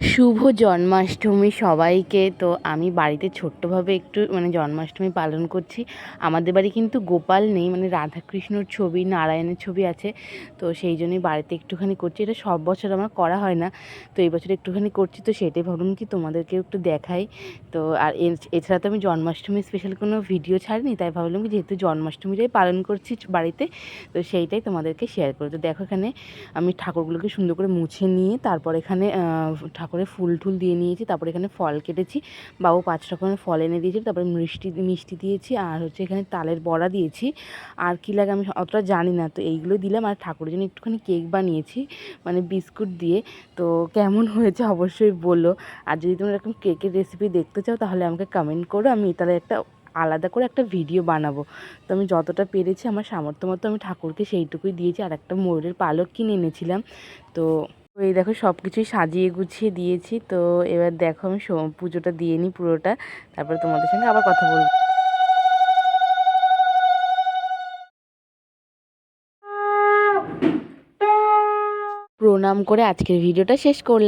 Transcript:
শুভ জন্মাষ্টমী সবাইকে। তো আমি বাড়িতে ছোট্টভাবে একটু মানে জন্মাষ্টমী পালন করছি। আমাদের বাড়ি কিন্তু গোপাল নেই মানে রাধাকৃষ্ণর ছবি নারায়ণের ছবি আছে। তো সেই জন্যই বাড়িতে একটুখানি করছি। এটা সব বছর আমার করা হয় না। তো এই বছর একটুখানি করছি তো সেটাই ভাবলাম কি তোমাদেরকেও একটু দেখাই। তো আর এছাড়া তো আমি জন্মাষ্টমী স্পেশাল কোনো ভিডিও ছাড়িনি তাই ভাবলাম কি যেহেতু জন্মাষ্টমীটাই পালন করছি বাড়িতে তো সেইটাই তোমাদেরকে শেয়ার করো। তো দেখো এখানে আমি ঠাকুরগুলোকে সুন্দর করে মুছে নিয়ে তারপর এখানে আহ, ঠাকুরের ফুল টুল দিয়ে নিয়েছি, তারপর এখানে ফল কেটেছি। বাবু পাঁচ রকমের ফল এনে দিয়েছি তারপরে মিষ্টি মিষ্টি দিয়েছি আর হচ্ছে এখানে তালের বড়া দিয়েছি। আর কী লাগে আমি অতটা জানি না, তো এইগুলো দিলাম আর ঠাকুরের জন্য একটুখানি কেক বানিয়েছি মানে বিস্কুট দিয়ে। তো কেমন হয়েছে অবশ্যই বলো। আর যদি তোমরা এরকম কেকের রেসিপি দেখতে চাও, তাহলে আমাকে কমেন্ট করো, আমি তাহলে একটা আলাদা করে একটা ভিডিও বানাবো। তো আমি যতটা পেরেছি, আমার সামর্থ্য মতো আমি ঠাকুরকে সেইটুকুই দিয়েছি। আর একটা ময়ূরের পালক কিনে এনেছিলাম, তো তো এই দেখো সব কিছুই সাজিয়ে গুছিয়ে দিয়েছি। তো এবার দেখো আমি পুজোটা দিয়ে নিই পুরোটা। তারপরে তোমাদের সঙ্গে আবার কথা বলব। প্রণাম করে আজকের ভিডিওটা শেষ করলাম।